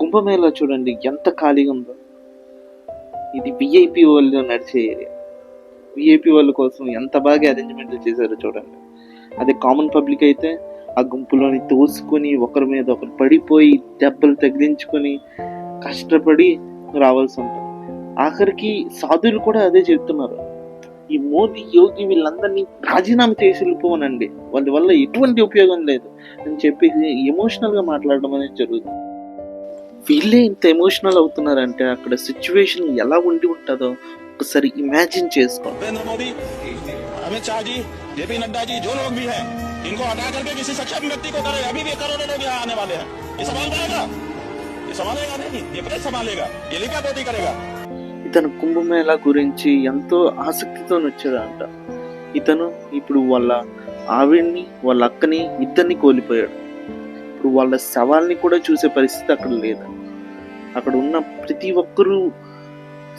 కుంభమేళా చూడండి ఎంత ఖాళీగా ఉందో. ఇది విఐపి వాళ్ళు నడిచే ఏరియా. విఐపి వాళ్ళ కోసం ఎంత బాగా అరేంజ్మెంట్లు చేశారో చూడండి. అదే కామన్ పబ్లిక్ అయితే ఆ గుంపులోని తోసుకొని ఒకరి మీద ఒకరు పడిపోయి దెబ్బలు తగిలించుకొని కష్టపడి రావాల్సి ఉంటుంది. ఆఖరికి సాధువులు కూడా అదే చెప్తున్నారు. ఈ మోదీ యోగి వీళ్ళందరినీ రాజీనామా చేసి వెళ్ళిపోవనండి వాళ్ళ వల్ల ఎటువంటి ఉపయోగం లేదు అని చెప్పేసి ఎమోషనల్గా మాట్లాడడం అనేది జరుగుతుంది. వీళ్ళే ఇంత ఎమోషనల్ అవుతున్నారంటే అక్కడ సిచ్యువేషన్ ఎలా ఉండి ఉంటుందో ఒకసారి ఇమాజిన్ చేసుకోండి नरेंद्र मोदी अमित शाह जी जेपी नड्डा जी जो लोग भी हैं इनको हटा करके किसी सक्षम व्यक्ति को करे अभी भी करोड़ों लोग यहाँ आने वाले हैं ये संभाल पाएगा ये संभालेगा नहीं ये प्रेस संभालेगा ये लिखा पोती करेगा ఇతను కుంభమేళా గురించి ఎంతో ఆసక్తితో వచ్చాడంట ఇతను ఇప్పుడు వాళ్ళ ఆవిడ్ని వాళ్ళ అక్కని ఇద్దరిని కోల్పోయాడు ఇప్పుడు వాళ్ళ శవాల్ని కూడా చూసే పరిస్థితి అక్కడ లేదు అక్కడ ఉన్న ప్రతి ఒక్కరూ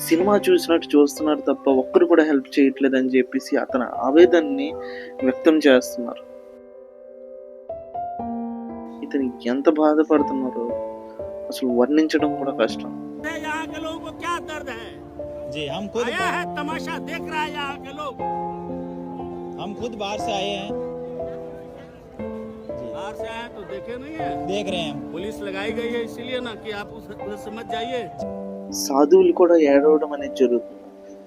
సినిమా చూసినట్టు చూస్తున్నారు తప్ప ఒక్కరు కూడా హెల్ప్ చేయట్లేదు అని చెప్పేసి అతని ఆవేదనని వ్యక్తం చేస్తున్నారు ఇతను ఎంత బాధపడుతున్నారో అసలు వర్ణించడం కూడా కష్టం यहाँ के लोगों को क्या दर्द है जी हम खुद आया है तमाशा देख रहा है यहाँ के लोग हम खुद बाहर से आए हैं बाहर से आए तो देखे नहीं है देख रहे हैं हम पुलिस लगाई गई है इसीलिए ना कि आप उस उधर समझ जाइए సాధువులు కూడా ఏడవడం అనేది జరుగుతుంది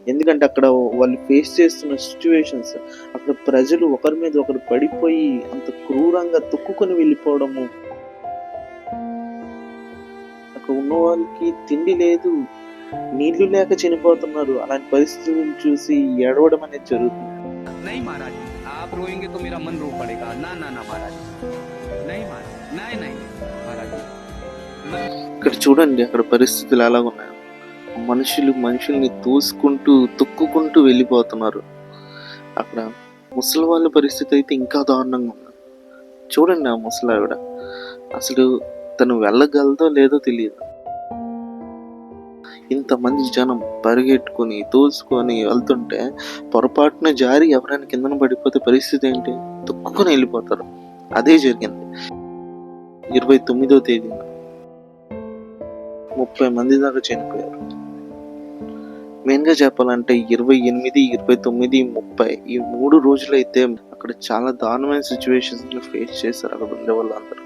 ఎందుకంటే అక్కడ వాళ్ళు ఫేస్ చేస్తున్న సిచ్యువేషన్స్ అక్కడ ప్రజలు ఒకరి మీద ఒకరు పడిపోయి అంత క్రూరంగా తొక్కుకొని వెళ్ళిపోవడము అక్కడ ఉన్న వాళ్ళకి తిండి లేదు నీళ్లు లేక చనిపోతున్నారు అలాంటి పరిస్థితులను చూసి ఏడవడం అనేది జరుగుతుంది नहीं महाराज आप रोएंगे तो मेरा मन रो पड़ेगा ना ना ना महाराज ఇక్కడ చూడండి అక్కడ పరిస్థితులు ఎలా ఉన్నాయో మనుషులు మనుషుల్ని తోసుకుంటూ తొక్కుకుంటూ వెళ్ళిపోతున్నారు. అక్కడ ముసలి వాళ్ళ పరిస్థితి అయితే ఇంకా దారుణంగా ఉంది. చూడండి ఆ ముసలావిడ అసలు తను వెళ్ళగలదో లేదో తెలియదు. ఇంతమంది జనం పరిగెట్టుకొని తోసుకొని వెళ్తుంటే పొరపాటున జారి ఎవరైనా కిందన పడిపోతే పరిస్థితి ఏంటి? తొక్కుకొని వెళ్ళిపోతారు. అదే జరిగింది. ఇరవై తొమ్మిదో తేదీన ముప్పై మంది దాకా చనిపోయారు. మెయిన్గా చెప్పాలంటే ఇరవై ఎనిమిది ఇరవై తొమ్మిది ముప్పై ఈ మూడు రోజులైతే అక్కడ చాలా దారుణమైన సిచ్యువేషన్స్ని ఫేస్ చేశారు అక్కడ ఉండే వాళ్ళందరూ.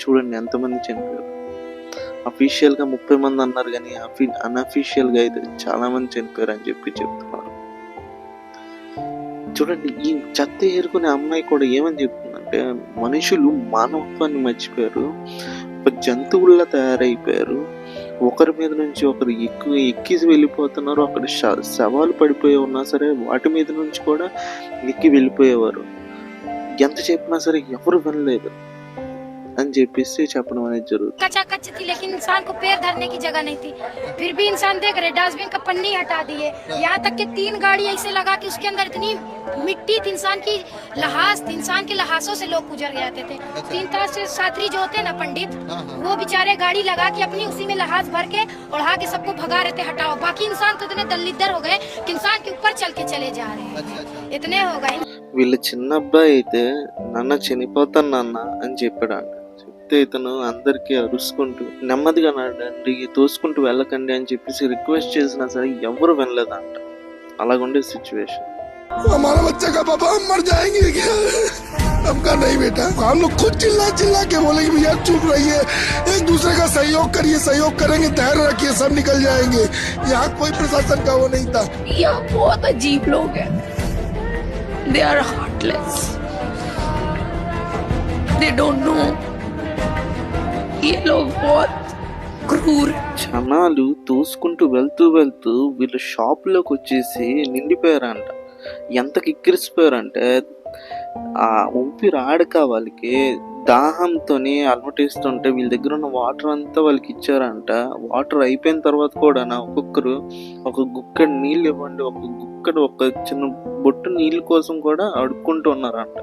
చూడండి ఎంతమంది చనిపోయారు. అఫీషియల్గా ముప్పై మంది అన్నారు కానీ అఫీ గా అయితే చాలా మంది చనిపోయారు అని చెప్పి చెప్తున్నారు. చూడండి ఈ చెత్త ఏరుకునే అమ్మాయి కూడా ఏమని ఏంటంటే మనుషులు మానవత్వాన్ని మర్చిపోయారు ఒక జంతువుల్లా తయారైపోయారు. ఒకరి మీద నుంచి ఒకరు ఎక్కువ ఎక్కిసి వెళ్ళిపోతున్నారు. అక్కడ శవాలు పడిపోయి ఉన్నా సరే వాటి మీద నుంచి కూడా ఎక్కి వెళ్ళిపోయేవారు. ఎంత చెప్పినా సరే ఎవరు వినలేదు. అని చెప్పేసి చెప్పడం అనేది జరుగుతుంది कच्चा कच्च थी लेकिन इंसान को पैर धरने की जगह नहीं थी फिर भी इंसान देख रहे डस्टबिन का पन्नी हटा दिए यहाँ तक कि तीन गाड़ी ऐसे लगा कि उसके अंदर इतनी मिट्टी थी इंसान की लहास थी इंसान के लहासों से लोग गुजर जाते थे तीन तरह से साथरी जो होते हैं ना पंडित वो बेचारे गाड़ी लगा के अपनी उसी में लहास भर के उड़ा के सबको भगा रहे थे हटाओ बाकी इंसान तो इतने दलिदर हो गए कि इंसान के ऊपर चल के चले जा रहे हैं इतने हो गए వీళ్ళ చిన్న అబ్బాయి అయితే నాన్న చనిపోతాను నాన్న అని చెప్పాడు అంట చెప్తే ఇతను అందరికీ అరుచుకుంటూ నెమ్మదిగా నడండి తోసుకుంటూ వెళ్ళకండి అని చెప్పేసి రిక్వెస్ట్ చేసినా సరే ఎవరు వినలేదంట అలాగుండే సిచ్యువేషన్ हमारा बच्चा का पापा हम मर जाएंगे क्या हमका नहीं बेटा हम लोग खुद चिल्ला चिल्ला के बोलेंगे भैया चुप रहिए एक दूसरे का सहयोग करिए सहयोग करेंगे धैर्य रखिए सब निकल जाएंगे यहाँ कोई प्रशासन का वो नहीं था यहाँ बहुत अजीब लोग हैं they are heartless they don't know ये लोग बहुत क्रूर हैं జనాలు తోసుకుంటూ వెళ్తూ వెళ్తూ వీళ్ళ షాప్లోకి వచ్చేసి నిండిపోయారంట ఎంత కిక్కిరిసిపోయారంటే ఆ ఊపిరి ఆడక వాళ్ళకి దాహంతోని అలమటిస్తుంటే వీళ్ళ దగ్గర ఉన్న వాటర్ అంతా వాళ్ళకి ఇచ్చారంట వాటర్ అయిపోయిన తర్వాత కూడా నా ఒక్కొక్కరు ఒక గుక్కడి నీళ్ళు ఇవ్వండి ఒక గుక్కడు ఒక చిన్న బొట్టు నీళ్ళ కోసం కూడా అడుక్కుంటూ ఉన్నారంట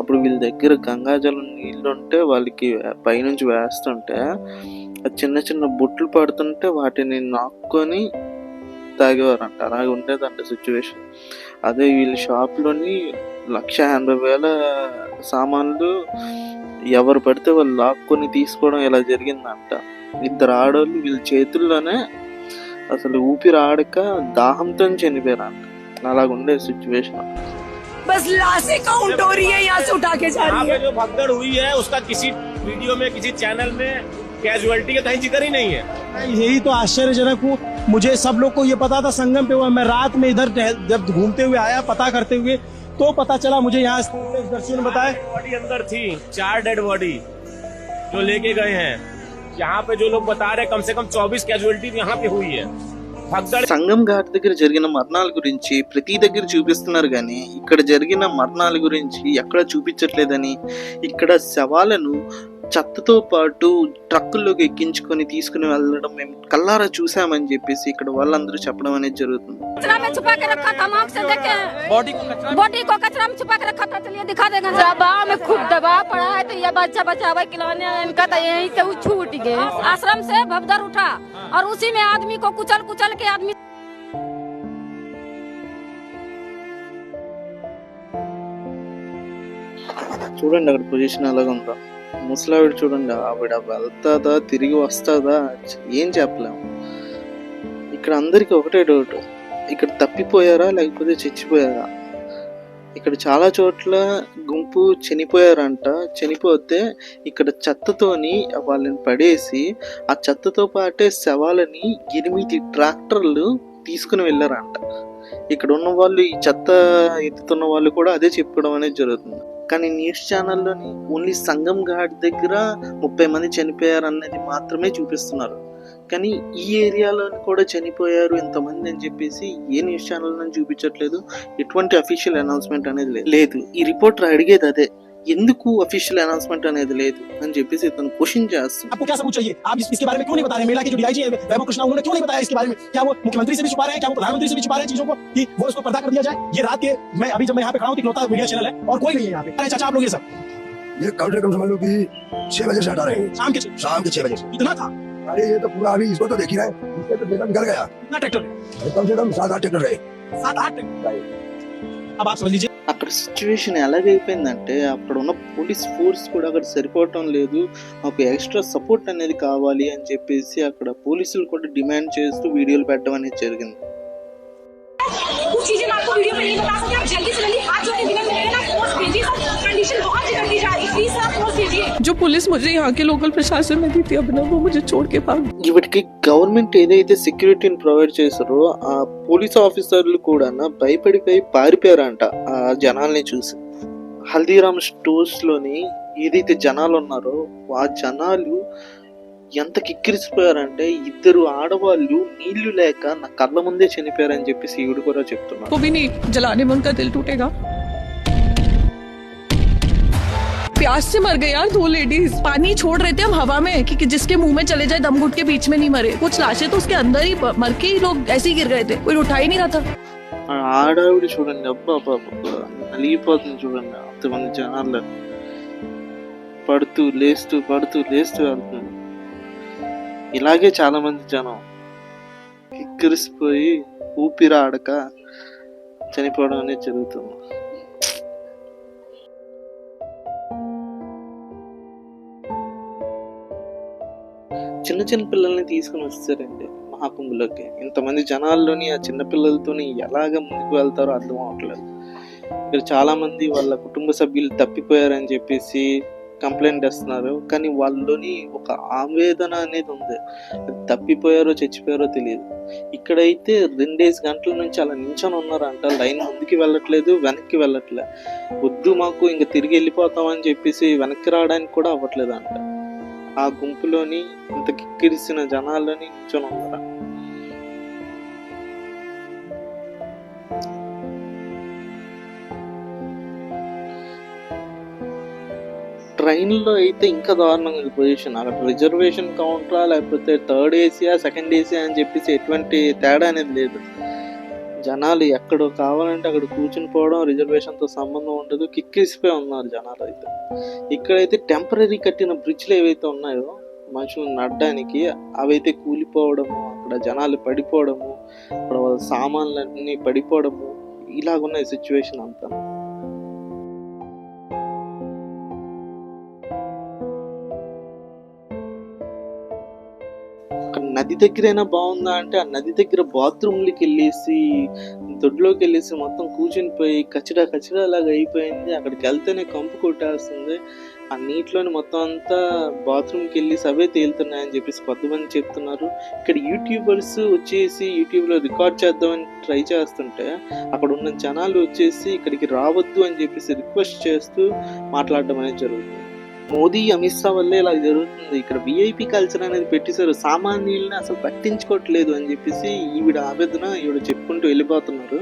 అప్పుడు వీళ్ళ దగ్గర గంగాజలం నీళ్ళు ఉంటే వాళ్ళకి పైనుంచి వేస్తుంటే ఆ చిన్న చిన్న బుట్లు పడుతుంటే వాటిని నాక్కొని తాగేవారంట. అలాగే ఉండేదంట సిచ్యువేషన్. అదే వీళ్ళ షాప్లోని లక్ష ఎనభై వేల సామాన్లు ఎవరు పడితే వాళ్ళు లాక్కొని తీసుకోవడం ఇలా జరిగిందంట. ఇద్దరు ఆడవాళ్ళు వీళ్ళ చేతుల్లోనే అసలు ఊపిరి ఆడక దాహంతో చనిపోయారంట. అలాగుండే సిచ్యువేషన్. बस लाशें काउंट हो रही है यहाँ से उठा के जा रही है। जो भगदड़ हुई है उसका किसी वीडियो में किसी चैनल में कैजुअलिटी का कहीं ज़िक्र ही नहीं है। यही तो आश्चर्यजनक हूँ। मुझे सब लोग को ये पता था संगम पे हुआ। मैं रात में इधर जब घूमते हुए आया पता करते हुए तो पता चला मुझे यहाँ दर्शियों ने बताया। बॉडी अंदर थी चार डेड बॉडी जो लेके गए हैं। यहाँ पे जो लोग बता रहे हैं कम से कम 24 कैजुअलिटी यहाँ पे हुई है। సంఘం ఘాట్ దగ్గర జరిగిన మరణాల గురించి ప్రతి దగ్గర చూపిస్తున్నారు కానీ ఇక్కడ జరిగిన మరణాల గురించి ఎక్కడ చూపించట్లేదని ఇక్కడ శవాలను చెత్తతో పాటు ట్రక్కుల్లోకి ఎక్కించుకొని తీసుకుని వెళ్ళడం మేము కల్లారా చూసామని చెప్పేసి ఇక్కడ వాళ్ళందరూ చెప్పడం అనేది జరుగుతుంది कचरा में छुपा के रखा था हम आँख से देखे बॉडी को कचरा बॉडी को कचरा में छुपा के रखा था चलिए दिखा देगा दबाव में खूब दबाव पड़ा है तो ये बच्चा बचावा खिलौने इनका तो यहीं से वो छूट गए आश्रम से भवदर उठा और उसी में आदमी को कुचल कुचल के आदमी చూడండి అక్కడ పొజిషన్ ఎలాగ ఉందో ముసలావిడ చూడండి ఆవిడ వెళ్తాదా తిరిగి వస్తుందా ఏం చెప్పలేము ఇక్కడ అందరికి ఒకటే డౌట్ ఇక్కడ తప్పిపోయారా లేకపోతే చచ్చిపోయారా? ఇక్కడ చాలా చోట్ల గుంపు చనిపోయారంట. చనిపోతే ఇక్కడ చెత్తతోని వాళ్ళని పడేసి ఆ చెత్తతో పాటే శవాలని ఎనిమిది ట్రాక్టర్లు తీసుకుని వెళ్ళారంట. ఇక్కడ ఉన్న వాళ్ళు ఈ చెత్త ఎత్తుతున్న వాళ్ళు కూడా అదే చెప్పుకోవడం అనేది జరుగుతుంది. కానీ న్యూస్ ఛానల్లోని ఓన్లీ సంగం ఘాట్ దగ్గర ముప్పై మంది చనిపోయారు అన్నది మాత్రమే చూపిస్తున్నారు. కానీ ఈ ఏరియాలో కూడా చనిపోయారు ఎంతమంది అని చెప్పేసి ఏ న్యూస్ ఛానల్ చూపించట్లేదు. ఎటువంటి అఫీషియల్ అనౌన్స్మెంట్ అనేది లేదు. ఈ రిపోర్టర్ అడిగేది అదే. ఎందుకు అఫీషియల్ అనౌన్స్మెంట్ అనేది లేదు అని చెప్పేసి ఇతను క్వశ్చన్ చేస్తుంది आपको क्या सबूत चाहिए आप इस, इसके बारे में क्यों नहीं बता रहे मेला के जो डीआईजी है वैभव कृष्णा उन्होंने क्यों नहीं बताया इसके बारे में क्या वो मुख्यमंत्री से भी छुपा रहे हैं क्या वो प्रधानमंत्री से भी छुपा रहे हैं चीजों को कि वो इसको पर्दा कर दिया जाए ये रात के मैं अभी जब मैं यहाँ पे खड़ा हूँ इकलौता मीडिया चैनल है और कोई नहीं है यहाँ पे अरे चाचा आप लोग ये सब ये कम से कम समझ लो कि छह बजे से हटा रहे हैं शाम के छह- शाम के छह बजे से इतना था अरे ये तो पूरा अभी इसको तो देख ही रहे हैं इससे तो डेटा निकल गया इतना ट्रैक्टर ये कम से कम सात आठ ट्रैक्टर रहे सात आठ ट्रैक्टर अब आप समझ लीजिए అక్కడ సిచ్యువేషన్ ఎలాగైపోయిందంటే అక్కడ ఉన్న పోలీస్ ఫోర్స్ కూడా అక్కడ సరిపోవటం లేదు. మాకు ఎక్స్ట్రా సపోర్ట్ అనేది కావాలి అని చెప్పేసి అక్కడ పోలీసులు కూడా డిమాండ్ చేస్తూ వీడియోలు పెట్టడం అనేది జరిగింది. कुछ चीजें मैं आपको वीडियो में नहीं बता सकती आप जल्दी से जल्दी हाथ जोड़े विनम्र मेरे ना पोस्ट भेजिए कंडीशन बहुत बिगड़ती जा रही है प्लीज आप पोस्ट भेजिए जो पुलिस मुझे यहाँ के लोकल प्रशासन में दी थी अभिनव वो मुझे छोड़ के भाग వీటికి గవర్నమెంట్ ఏదైతే సెక్యూరిటీని ప్రొవైడ్ చేశారో ఆ పోలీస్ ఆఫీసర్లు కూడా భయపడిపోయి పారిపోయారంట ఆ జనాల్ని చూసి హల్దీరామ్ స్టోర్స్ లోని ఏదైతే జనాలు ఉన్నారో ఆ జనాలు ఎంత కిక్కిరిసిపోయారంటే ఇద్దరు ఆడవాళ్ళు నీళ్లు లేక నా కళ్ళ ముందే చనిపోయారని చెప్పేసి ఈవిడ కూడా చెప్తున్నారు को भी नहीं जलाने में उनका दिल टूटेगा प्यास से मर गए यार दो लेडीज पानी छोड़ रहे थे हम हवा में कि, कि जिसके मुंह में चले जाए दम घुट के बीच में नहीं मरे कुछ लाशें तो उसके अंदर ही मर के ही लोग ऐसे ही गिर गए थे कोई उठा ही नहीं रहा था ఆ ఆడావిడ చూడండి అబ్బా అబ్బా అబ్బా, నలిగిపోతుంది చూడండి అంతమంది జనాల్లో పడుతూ లేస్తూ పడుతూ లేస్తూ వెళ్తుంది ఇలాగే చాలామంది జనం కిక్కిరిసిపోయి ఊపిరాడక చనిపోవడం అనేది జరుగుతుంది. చిన్న చిన్న పిల్లల్ని తీసుకుని వస్తారండి మహాకుంభలోకి. ఇంతమంది జనాల్లోని ఆ చిన్న పిల్లలతోని ఎలాగ ముందుకు వెళ్తారో అర్థం అవట్లేదు. ఇక్కడ చాలామంది వాళ్ళ కుటుంబ సభ్యులు తప్పిపోయారని చెప్పేసి కంప్లైంట్ చేస్తున్నారు కానీ వాళ్ళలోని ఒక ఆవేదన అనేది ఉంది. తప్పిపోయారో చచ్చిపోయారో తెలియదు. ఇక్కడైతే రెండేసి గంటల నుంచి అలా నించొని ఉన్నారంట. లైన్ ముందుకి వెళ్ళట్లేదు వెనక్కి వెళ్ళట్లేదు వద్దు మాకు ఇంకా తిరిగి వెళ్ళిపోతామని చెప్పేసి వెనక్కి రావడానికి కూడా అవ్వట్లేదు అంట ఆ గుంపులోని ఇంత కిక్కిరిసిన జనాల్లోని నించొని ఉన్నారంట. ట్రైన్లో అయితే ఇంకా దారుణంగా పొజిషన్. అక్కడ రిజర్వేషన్ కౌంటరా లేకపోతే థర్డ్ ఏసీయా సెకండ్ ఏసీయా అని చెప్పేసి ఎటువంటి తేడా అనేది లేదు. జనాలు ఎక్కడ కావాలంటే అక్కడ కూర్చుని పోవడం రిజర్వేషన్తో సంబంధం ఉండదు. కిక్కిసిపోయి ఉన్నారు జనాలు అయితే. ఇక్కడైతే టెంపరీ కట్టిన బ్రిడ్జ్లు ఏవైతే ఉన్నాయో మనుషులు నడడానికి అవైతే కూలిపోవడము అక్కడ జనాలు పడిపోవడము అక్కడ వాళ్ళ సామాన్లన్నీ పడిపోవడము ఇలాగున్నాయి సిచ్యువేషన్ అంతా. నది దగ్గరైనా బాగుందా అంటే ఆ నది దగ్గర బాత్రూమ్లకి వెళ్ళేసి దొడ్లోకి వెళ్ళేసి మొత్తం కూర్చుని పోయి కచ్చడా కచ్చడా లాగా అయిపోయింది. అక్కడికి వెళ్తేనే కంపు కొట్టేస్తుంది. ఆ నీటిలోని మొత్తం అంతా బాత్రూమ్కి వెళ్ళి అవే తేలుతున్నాయని చెప్పేసి కొంతమంది చెప్తున్నారు. ఇక్కడ యూట్యూబర్స్ వచ్చేసి యూట్యూబ్లో రికార్డ్ చేద్దామని ట్రై చేస్తుంటే అక్కడ ఉన్న జనాలు వచ్చేసి ఇక్కడికి రావద్దు అని చెప్పేసి రిక్వెస్ట్ చేస్తూ మాట్లాడడం అనేది జరుగుతుంది. మోదీ అమిత్ షా వల్లే ఇలా జరుగుతుంది ఇక్కడ విఐపి కల్చర్ అనేది పెట్టేశారు సామాన్యుల్ని అసలు పట్టించుకోవట్లేదు అని చెప్పేసి ఈవిడ ఆవేదన ఈవిడ చెప్పుకుంటూ వెళ్ళిపోతున్నారు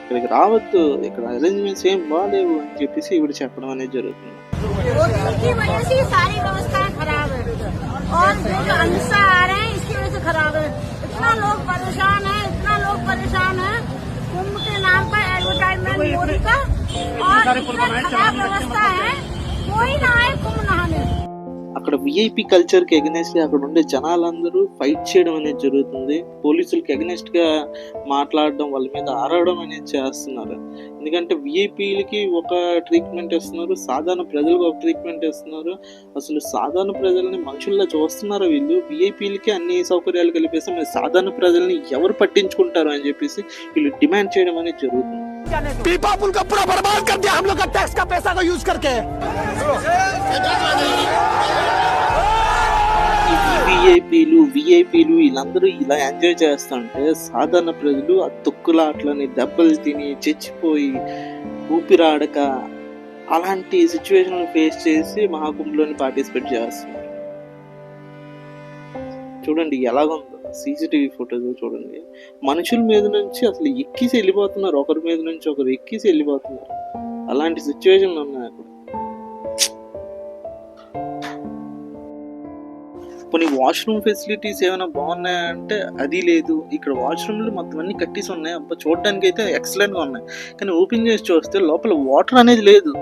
ఇక్కడికి రావద్దు ఇక్కడ అరేంజ్మెంట్స్ ఏం బాగాలేవు అని చెప్పేసి ఈవిడ చెప్పడం అనేది జరుగుతుంది की वजह से ये सारी व्यवस्थाएं खराब है और जो जो अहिंसा आ रहे हैं इसकी वजह से खराब है इतना लोग परेशान है इतना लोग परेशान है कुंभ के नाम पर एडवर्टाइजमेंट मोदी का और इतना खराब व्यवस्था है કોઈ ના આવે అక్కడ విఐపి కల్చర్ కి ఎగనెస్ట్ గా అక్కడ ఉండే జనాలందరూ ఫైట్ చేయడం అనేది జరుగుతుంది పోలీసులకి ఎగనెస్ట్ గా మాట్లాడడం వాళ్ళ మీద ఆరవడం అనేది చేస్తున్నారు ఎందుకంటే విఐపీలకి ఒక ట్రీట్మెంట్ ఇస్తున్నారు సాధారణ ప్రజలకు ఒక ట్రీట్మెంట్ ఇస్తున్నారు అసలు సాధారణ ప్రజల్ని మనుషుల్లా చూస్తున్నారు వీళ్ళు విఐపీలకి అన్ని సౌకర్యాలు కలిపేసి మరి సాధారణ ప్రజల్ని ఎవరు పట్టించుకుంటారు అని చెప్పేసి వీళ్ళు డిమాండ్ చేయడం అనేది జరుగుతుంది पीपा पुल का पूरा बर्बाद कर दिया हम लोग का टैक्स का पैसा का यूज करके విఐపీలు విఐపీలు వీళ్ళందరూ ఇలా ఎంజాయ్ చేస్తుంటే సాధారణ ప్రజలు ఆ తొక్కులాట్లని దెబ్బలు తిని చచ్చిపోయి ఊపిరాడక అలాంటి సిచ్యువేషన్ ఫేస్ చేసి మహాకుంభలోని పార్టిసిపేట్ చేస్తున్నారు. చూడండి ఎలాగుందో సీసీటీవీ ఫోటోస్ చూడండి. మనుషుల మీద నుంచి అసలు ఎక్కిసి వెళ్ళిపోతున్నారు ఒకరి మీద నుంచి ఒకరు ఎక్కిసి వెళ్ళిపోతున్నారు. అలాంటి సిచ్యువేషన్లు ఉన్నాయి కొన్ని వాష్రూమ్ ఫెసిలిటీస్ ఏమైనా బాగున్నాయా అంటే అది లేదు. ఇక్కడ వాష్రూమ్లు మొత్తం అన్ని కట్టేసి ఉన్నాయి. అబ్బా చూడడానికి అయితే ఎక్సలెంట్గా ఉన్నాయి. కానీ ఓపెన్ చేసి చూస్తే లోపల వాటర్ అనేది లేదు.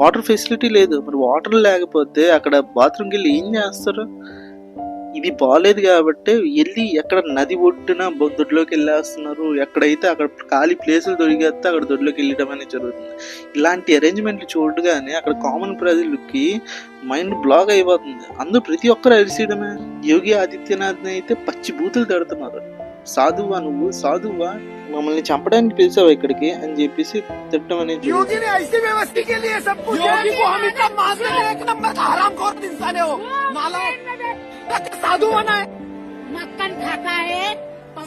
వాటర్ ఫెసిలిటీ లేదు. మరి వాటర్ లేకపోతే అక్కడ బాత్రూమ్కి వెళ్ళి ఏం చేస్తారు? ఇది బాగాలేదు కాబట్టి వెళ్ళి ఎక్కడ నది ఒడ్డున దొడ్లోకి వెళ్ళేస్తున్నారు ఎక్కడైతే అక్కడ ఖాళీ ప్లేసులు దొరికేస్తే అక్కడ దొడ్లోకి వెళ్ళడం అనేది జరుగుతుంది. ఇలాంటి అరేంజ్మెంట్లు చూడగానే అక్కడ కామన్ ప్రజలకి మైండ్ బ్లాక్ అయిపోతుంది. అందరూ ప్రతి ఒక్కరు అరిసేయడమే. యోగి ఆదిత్యనాథ్ అయితే పచ్చి బూతులు తిడుతున్నారు. సాధువా నువ్వు? సాధువా? మమ్మల్ని చంపడానికి పిలిచావు ఇక్కడికి? అని చెప్పేసి తిట్టడం అనేది జరుగుతుంది. योगी ने ऐसी व्यवस्था के लिए सब कुछ योगी को हम इतना मानते हैं एक नंबर का हराम खोर इंसान है वो नाला साधु बना है मक्खन खाता है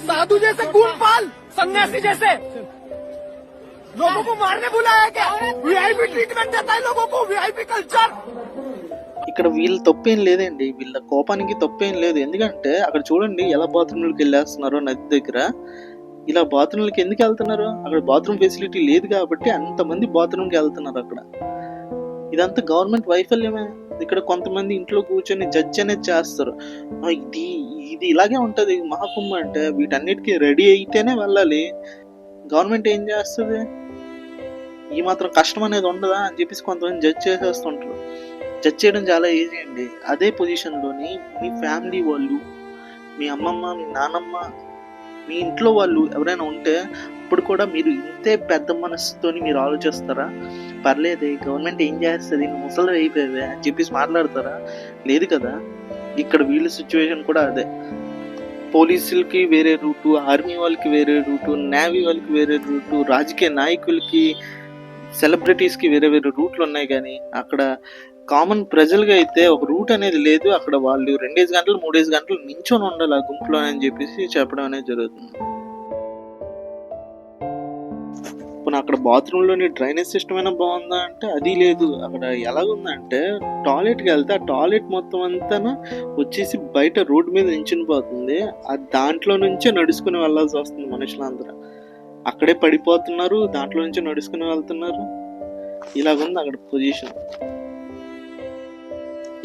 साधु जैसे गुणपाल सन्यासी जैसे लोगों को मारने बुलाया क्या वीआईपी ट्रीटमेंट देता है लोगों को वीआईपी कल्चर ఇక్కడ వీళ్ళ తప్పేం లేదండి వీళ్ళ కోపానికి తప్పేం లేదు ఎందుకంటే అక్కడ చూడండి ఎలా బాత్రూమ్లకు వెళ్ళేస్తున్నారో నది దగ్గర ఇలా బాత్రూమ్లకి ఎందుకు వెళ్తున్నారు అక్కడ బాత్రూమ్ ఫెసిలిటీ లేదు కాబట్టి అంతమంది బాత్రూమ్కి వెళ్తున్నారు అక్కడ ఇదంతా గవర్నమెంట్ వైఫల్యమే. ఇక్కడ కొంతమంది ఇంట్లో కూర్చొని జడ్జ్ అనేది చేస్తారు. ఇది ఇది ఇలాగే ఉంటుంది. మహాకుంభ అంటే వీటన్నిటికీ రెడీ అయితేనే వెళ్ళాలి. గవర్నమెంట్ ఏం చేస్తుంది? ఈ మాత్రం కష్టం అనేది ఉండదా అని చెప్పేసి కొంతమంది జడ్జ్ చేసేస్తుంటారు. జడ్జ్ చేయడం చాలా ఈజీ అండి. అదే పొజిషన్లోని మీ ఫ్యామిలీ వాళ్ళు మీ అమ్మమ్మ మీ నానమ్మ మీ ఇంట్లో వాళ్ళు ఎవరైనా ఉంటే ఇప్పుడు కూడా మీరు ఇంతే పెద్ద మనసుతోని మీరు ఆలోచిస్తారా? పర్లేదే గవర్నమెంట్ ఏం చేస్తుంది? నువ్వు ముసలి అయిపోయావే అని చెప్పేసి మాట్లాడతారా? లేదు కదా. ఇక్కడ వీళ్ళ సిచ్యువేషన్ కూడా అదే. పోలీసులకి వేరే రూటు ఆర్మీ వాళ్ళకి వేరే రూటు నేవీ వాళ్ళకి వేరే రూటు రాజకీయ నాయకులకి సెలబ్రిటీస్కి వేరే వేరే రూట్లు ఉన్నాయి కానీ అక్కడ కామన్ ప్రజలుగా అయితే ఒక రూట్ అనేది లేదు. అక్కడ వాళ్ళు రెండేసి గంటలు మూడేసి గంటలు నించొని ఉండాలి ఆ గుంపులో అని చెప్పేసి చెప్పడం అనేది జరుగుతుంది. ఇప్పుడు అక్కడ బాత్రూంలోని డ్రైనేజ్ సిస్టమ్ అయినా బాగుందా అంటే అది లేదు. అక్కడ ఎలాగుందంటే టాయిలెట్కి వెళ్తే ఆ టాయిలెట్ మొత్తం అంతా వచ్చేసి బయట రోడ్ మీద నించుని పోతుంది. ఆ దాంట్లో నుంచే నడుచుకుని వెళ్ళాల్సి వస్తుంది మనుషులందరూ. అక్కడే పడిపోతున్నారు దాంట్లో నుంచి నడుచుకుని వెళ్తున్నారు. ఇలాగుంది అక్కడ పొజిషన్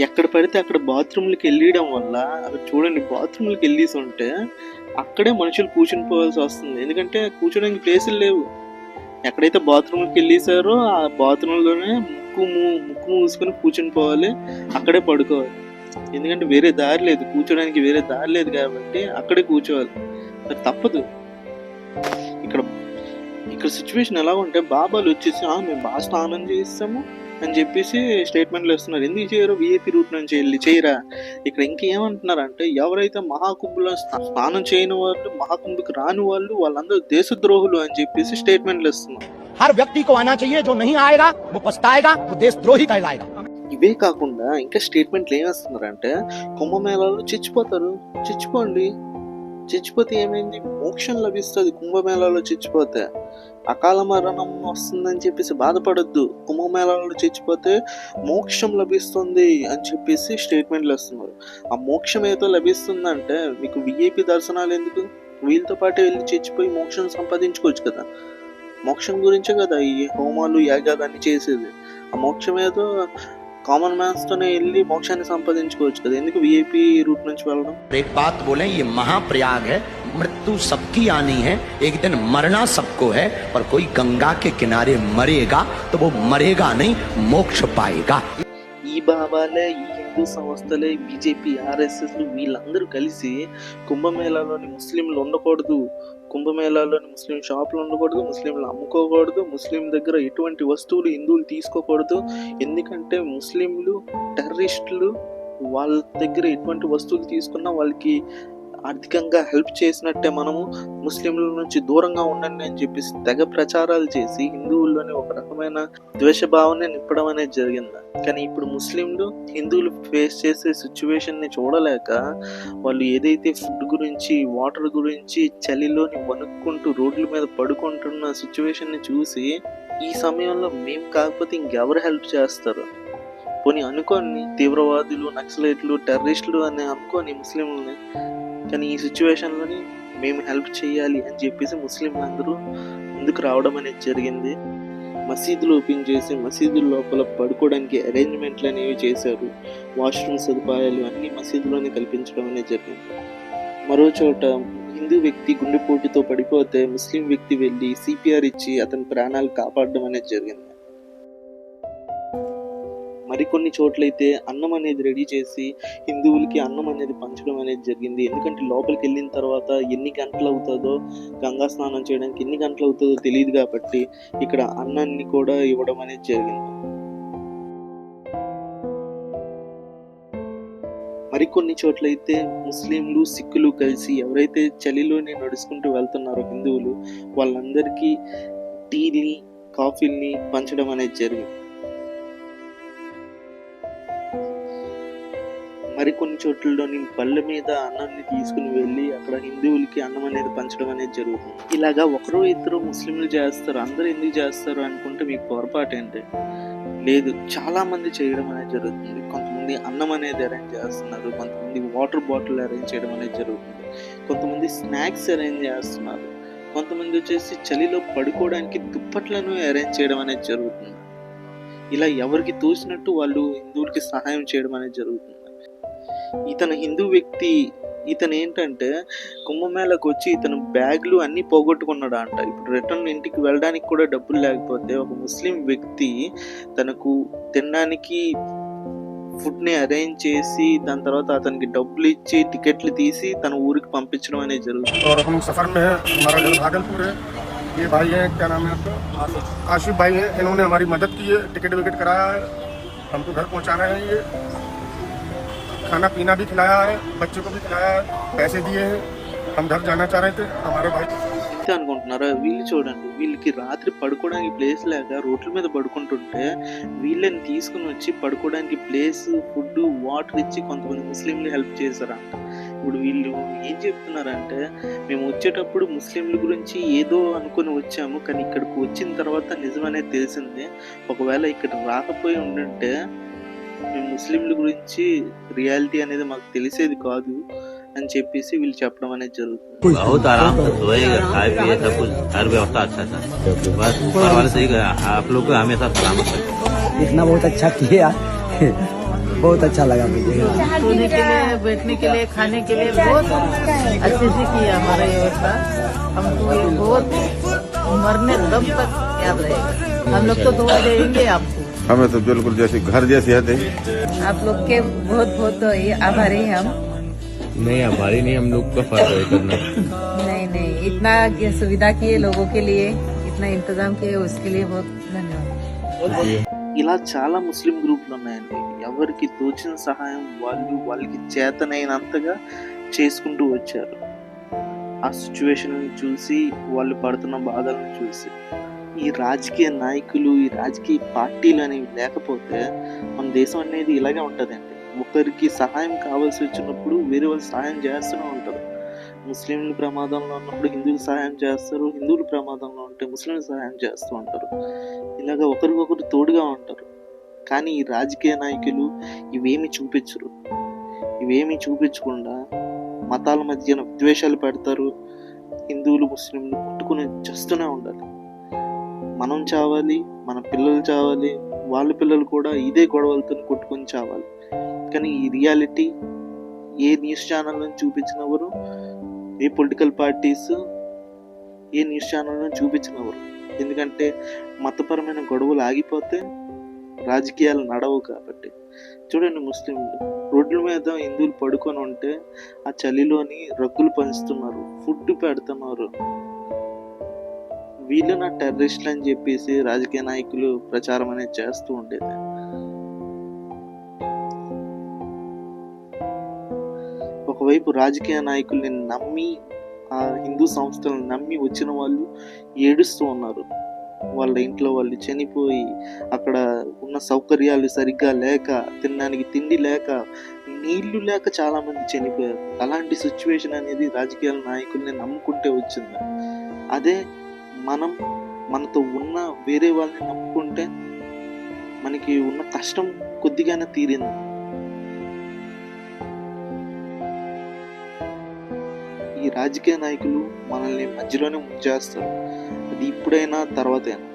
ఎక్కడ పడితే అక్కడ బాత్రూమ్లకి వెళ్ళడం వల్ల అక్కడ చూడండి బాత్రూమ్లకి వెళ్ళేసి ఉంటే అక్కడే మనుషులు కూర్చుని పోవాల్సి వస్తుంది. ఎందుకంటే కూర్చోడానికి ప్లేసులు లేవు. ఎక్కడైతే బాత్రూమ్కి వెళ్ళేసారో ఆ బాత్రూంలోనే ముక్కు మూ- ముక్కు మూసుకొని కూర్చుని పోవాలి. అక్కడే పడుకోవాలి. ఎందుకంటే వేరే దారి లేదు. కూర్చోడానికి వేరే దారి లేదు కాబట్టి అక్కడే కూర్చోవాలి. మరి తప్పదు. ఇక్కడ ఇక్కడ సిచ్యువేషన్ ఎలా ఉంటే బాబాలు వచ్చేసి మేము బాగా స్నానం చేస్తాము అని చెప్పేసి స్టేట్మెంట్లు ఇస్తున్నారు ఎందుకు చేయరు విఐపి రూట్ నుంచి వెళ్ళి చేయరా ఇక్కడ ఇంకేమంటున్నారంటే ఎవరైతే మహాకుంభలో స్నా- స్నానం చేయని వాళ్ళు మహాకుంభకి రాని వాళ్ళు వాళ్ళందరూ దేశద్రోహులు అని చెప్పేసి స్టేట్మెంట్లు ఇస్తున్నారు हर व्यक्ति को आना चाहिए जो नहीं आएगा वो पछताएगा वो देशद्रोही कहलाएगा ఇవే కాకుండా ఇంకా స్టేట్మెంట్లు ఏం వేస్తున్నారంటే కుంభమేళాలో చచ్చిపోతారు చచ్చిపోండి చచ్చిపోతే ఏమైంది? మోక్షం లభిస్తుంది. కుంభమేళాలో చచ్చిపోతే. అకాల మరణం వస్తుందని చెప్పేసి బాధపడొద్దు. కుంభమేళాలో చచ్చిపోతే మోక్షం లభిస్తుంది అని చెప్పేసి స్టేట్మెంట్లు వస్తున్నారు. ఆ మోక్షం ఏదో లభిస్తుందంటే మీకు విఐపి దర్శనాలు ఎందుకు? వీళ్ళతో పాటు వెళ్ళి చచ్చిపోయి మోక్షం సంపాదించుకోవచ్చు కదా. మోక్షం గురించే కదా ఈ హోమాలు యాగాలు అన్ని చేసేది. ఆ మోక్షం ఏదో కామన్ మ్యాన్స్ తోనే వెళ్ళి మోక్షాన్ని సంపాదించుకోవచ్చు కదా ఎందుకు విఐపి రూట్ నుంచి వెళ్ళడం एक बात बोले ये महाप्रयाग है मृत्यु सबकी आनी है एक दिन मरना सबको है पर कोई गंगा के किनारे मरेगा तो वो मरेगा नहीं मोक्ष पाएगा ఈ బాబాలే ఈ హిందూ సంస్థలే బీజేపీ ఆర్ఎస్ఎస్ వీళ్ళందరూ కలిసి కుంభమేళాలోని ముస్లింలు ఉండకూడదు కుంభమేళాలోని ముస్లిం షాపులు ఉండకూడదు ముస్లింలు అమ్ముకోకూడదు ముస్లిం దగ్గర ఎటువంటి వస్తువులు హిందువులు తీసుకోకూడదు. ఎందుకంటే ముస్లింలు టెర్రరిస్టులు వాళ్ళ దగ్గర ఎటువంటి వస్తువులు తీసుకున్నా వాళ్ళకి ఆర్థికంగా హెల్ప్ చేసినట్టే మనము ముస్లింల నుంచి దూరంగా ఉండండి అని చెప్పేసి తెగ ప్రచారాలు చేసి హిందువుల్లోని ఒక రకమైన ద్వేష భావన నింపడం అనేది జరిగింది. కానీ ఇప్పుడు ముస్లింలు హిందువులు ఫేస్ చేసే సిచ్యువేషన్ని చూడలేక వాళ్ళు ఏదైతే ఫుడ్ గురించి వాటర్ గురించి చలిలోని వణుక్కుంటూ రోడ్ల మీద పడుకుంటున్న సిచ్యువేషన్ని చూసి ఈ సమయంలో మేము కాకపోతే ఇంకెవరు హెల్ప్ చేస్తారు? పోనీ అనుకోని తీవ్రవాదులు నక్సలైట్లు టెర్రరిస్టులు అని అనుకోని ముస్లింలని కానీ ఈ సిచ్యువేషన్లోని మేము హెల్ప్ చేయాలి అని చెప్పేసి ముస్లింలు అందరూ ముందుకు రావడం అనేది జరిగింది. మసీదులు ఓపెన్ చేసి మసీదుల లోపల పడుకోవడానికి అరేంజ్మెంట్లు అనేవి చేశారు. వాష్రూమ్ సదుపాయాలు అన్ని మసీదులోనే కల్పించడం అనేది జరిగింది. మరో చోట హిందూ వ్యక్తి గుండెపోటుతో పడిపోతే ముస్లిం వ్యక్తి వెళ్ళి సిపిఆర్ ఇచ్చి అతని ప్రాణాలు కాపాడడం అనేది జరిగింది. మరికొన్ని చోట్లయితే అన్నం అనేది రెడీ చేసి హిందువులకి అన్నం అనేది పంచడం అనేది జరిగింది. ఎందుకంటే లోపలికి వెళ్ళిన తర్వాత ఎన్ని గంటలు అవుతుందో గంగా స్నానం చేయడానికి ఎన్ని గంటలు అవుతుందో తెలియదు కాబట్టి ఇక్కడ అన్నాన్ని కూడా ఇవ్వడం అనేది జరిగింది. మరికొన్ని చోట్లయితే ముస్లింలు సిక్కులు కలిసి ఎవరైతే చలిలోనే నడుచుకుంటూ వెళ్తున్నారో హిందువులు వాళ్ళందరికీ టీని కాఫీని పంచడం అనేది జరిగింది. మరికొన్ని చోట్లలోని బళ్ళ మీద అన్నాన్ని తీసుకుని వెళ్ళి అక్కడ హిందువులకి అన్నం అనేది పంచడం అనేది జరుగుతుంది. ఇలాగా ఒకరు ఇద్దరు ముస్లింలు చేస్తారు అందరూ ఎందుకు చేస్తారు అనుకుంటే మీకు పొరపాటు ఏంటి? లేదు చాలా మంది చేయడం అనేది జరుగుతుంది. కొంతమంది అన్నం అనేది అరేంజ్ చేస్తున్నారు కొంతమంది వాటర్ బాటిల్ అరేంజ్ చేయడం అనేది జరుగుతుంది. కొంతమంది స్నాక్స్ అరేంజ్ చేస్తున్నారు. కొంతమంది వచ్చేసి చలిలో పడుకోవడానికి దుప్పట్లను అరేంజ్ చేయడం అనేది జరుగుతుంది. ఇలా ఎవరికి తోచినట్టు వాళ్ళు హిందువులకి సహాయం చేయడం అనేది జరుగుతుంది. ఇతను హిందూ వ్యక్తి ఇతను ఏంటంటే కుంభమేళకు వచ్చి ఇతను బ్యాగ్లు అన్ని పోగొట్టుకున్నాడు అంట ఇప్పుడు రిటర్న్ ఇంటికి వెళ్ళడానికి కూడా డబ్బులు లేకపోతే ఒక ముస్లిం వ్యక్తి తనకు తినడానికి ఫుడ్ ని అరేంజ్ చేసి దాని తర్వాత అతనికి డబ్బులు ఇచ్చి టికెట్లు తీసి తన ఊరికి పంపించడం అనేది జరుగుతుంది और हम सफर में है हमारा घर भागलपुर है ये भाई है क्या नाम है आपका आशिफ भाई है इन्होंने हमारी मदद की है टिकट विकेट कराया है हमको घर पहुंचा रहे हैं ये खाना पीना भी खिलाया है बच्चों को भी खिलाया है पैसे दिए हैं हम घर जाना चाह रहे थे हमारे भाई అంతే అనుకుంటున్నారా వీళ్ళు చూడండి వీళ్ళకి రాత్రి పడుకోవడానికి ప్లేస్ లేక రోడ్ల మీద పడుకుంటుంటే వీళ్ళని తీసుకుని వచ్చి పడుకోవడానికి ప్లేస్ ఫుడ్ వాటర్ ఇచ్చి కొంతమంది ముస్లింలు హెల్ప్ చేశారంట ఇప్పుడు వీళ్ళు ఏం చెప్తున్నారంటే మేము వచ్చేటప్పుడు ముస్లింల గురించి ఏదో అనుకుని వచ్చాము కానీ ఇక్కడికి వచ్చిన తర్వాత నిజమనేది తెలిసింది ఒకవేళ ఇక్కడ రాకపోయి ఉండుంటే మేము ముస్లింల గురించి రియాలిటీ అనేది మాకు తెలిసేది కాదు అని చెప్పేసి వీళ్ళు చెప్పడం అనేది జరుగుతుంది बहुत आराम से सोएगा खाए पिए सब कुछ हर व्यवस्था अच्छा था बस ऊपर वाले से ही गया आप लोग को हमेशा सलामत रखे इतना बहुत अच्छा किया बहुत अच्छा लगा मुझे सोने के लिए बैठने के लिए खाने के लिए बहुत अच्छे से किया हमारा व्यवस्था हमको ये बहुत मरने दम तक याद रहेगा हम लोग तो दुआ देंगे आपको हमें तो बिल्कुल जैसे घर जैसी है आप लोग के बहुत बहुत ये आभारी हैं हम नहीं हमारी नहीं हम लोग का फर्ज है करना नहीं नहीं इतना ये सुविधा किए लोगों के लिए इतना इंतजाम किए उसके लिए बहुत धन्यवाद ఇలా చాలా ముస్లిం గ్రూపులు ఉన్నాయండి ఎవరికి తోచిన సహాయం వాళ్ళు వాళ్ళకి చేతనైనంతగా చేసుకుంటూ వచ్చారు ఆ సిచ్యువేషన్ చూసి వాళ్ళు పడుతున్న బాధలను చూసి ఈ రాజకీయ నాయకులు ఈ రాజకీయ పార్టీలు అనేవి లేకపోతే మన దేశం అనేది ఇలాగే ఉంటుందండి. ఒకరికి సహాయం కావాల్సి వచ్చినప్పుడు వేరే వాళ్ళు సహాయం చేస్తూనే ఉంటారు. ముస్లింలు ప్రమాదంలో ఉన్నప్పుడు హిందువులు సహాయం చేస్తారు. హిందువులు ప్రమాదంలో ఉంటే ముస్లింలు సహాయం చేస్తూ ఉంటారు. ఇలాగ ఒకరికొకరు తోడుగా ఉంటారు. కానీ ఈ రాజకీయ నాయకులు ఇవేమి చూపించరు. ఇవేమి చూపించకుండా మతాల మధ్యన విద్వేషాలు పెడతారు. హిందువులు ముస్లింలు కొట్టుకుని చేస్తూనే ఉండాలి. మనం చావాలి మన పిల్లలు చావాలి వాళ్ళ పిల్లలు కూడా ఇదే గొడవలతో కొట్టుకొని చావాలి. కానీ ఈ రియాలిటీ ఏ న్యూస్ ఛానల్లో చూపించినవారు ఏ పొలిటికల్ పార్టీస్ ఏ న్యూస్ ఛానల్లో చూపించినవారు. ఎందుకంటే మతపరమైన గొడవలు ఆగిపోతే రాజకీయాలు నడవు కాబట్టి. చూడండి ముస్లింలు రోడ్ల మీద హిందువులు పడుకొని ఉంటే ఆ చలిలోని రగ్గులు పంచుతున్నారు ఫుడ్ పెడుతున్నారు. వీళ్ళు నా టెర్రరిస్టులు అని చెప్పేసి రాజకీయ నాయకులు ప్రచారం అనేది చేస్తూ ఉండేది. ఒకవైపు రాజకీయ నాయకుల్ని నమ్మి ఆ హిందూ సంస్థలను నమ్మి వచ్చిన వాళ్ళు ఏడుస్తూ ఉన్నారు. వాళ్ళ ఇంట్లో వాళ్ళు చనిపోయి అక్కడ ఉన్న సౌకర్యాలు సరిగ్గా లేక తినడానికి తిండి లేక నీళ్ళు లేక చాలామంది చనిపోయారు. అలాంటి సిచ్యువేషన్ అనేది రాజకీయ నాయకుల్ని నమ్ముకుంటే వచ్చింది. అదే మనం మనతో ఉన్న వేరే వాళ్ళని నమ్ముకుంటే మనకి ఉన్న కష్టం కొద్దిగానే తీరింది. ఈ రాజకీయ నాయకులు మనల్ని మధ్యలోనే ముంచేస్తారు. అది ఇప్పుడైనా తర్వాతైనా.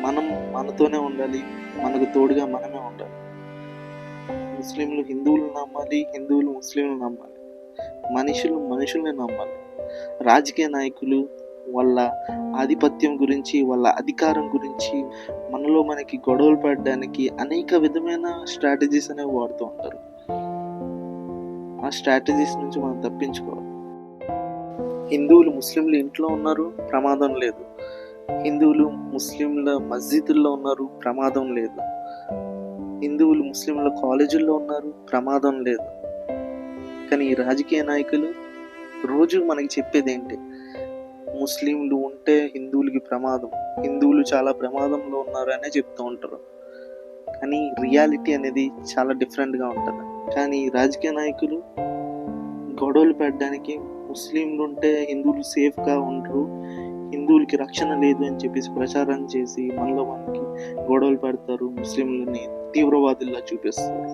మనం మనతోనే ఉండాలి. మనకు తోడుగా మనమే ఉండాలి. ముస్లింలు హిందువులు నమ్మాలి హిందువులు ముస్లింలు నమ్మాలి. మనుషులు మనుషుల్ని నమ్మాలి. రాజకీయ నాయకులు వాళ్ళ ఆధిపత్యం గురించి వాళ్ళ అధికారం గురించి మనలో మనకి గొడవలు పడడానికి అనేక విధమైన స్ట్రాటజీస్ అనేవి వాడుతూ ఉంటారు. ఆ స్ట్రాటజీస్ నుంచి మనం తప్పించుకోవాలి. హిందువులు ముస్లింలు ఇంట్లో ఉన్నారు ప్రమాదం లేదు. హిందువులు ముస్లింల మస్జిదుల్లో ఉన్నారు ప్రమాదం లేదు. హిందువులు ముస్లింల కాలేజీల్లో ఉన్నారు ప్రమాదం లేదు. కానీ రాజకీయ నాయకులు రోజు మనకి చెప్పేది ఏంటి ముస్లింలు ఉంటే హిందువులకి ప్రమాదం. హిందువులు చాలా ప్రమాదంలో ఉన్నారు అనే చెప్తూ ఉంటారు. కానీ రియాలిటీ అనేది చాలా డిఫరెంట్గా ఉంటుంది. కానీ రాజకీయ నాయకులు గొడవలు పెట్టడానికి ముస్లింలు ఉంటే హిందువులు సేఫ్గా ఉండరు. హిందువులకి రక్షణ లేదు అని చెప్పేసి ప్రచారం చేసి మనలో మనకి గొడవలు పెడతారు. ముస్లింలని తీవ్రవాదుల్లా చూపిస్తారు.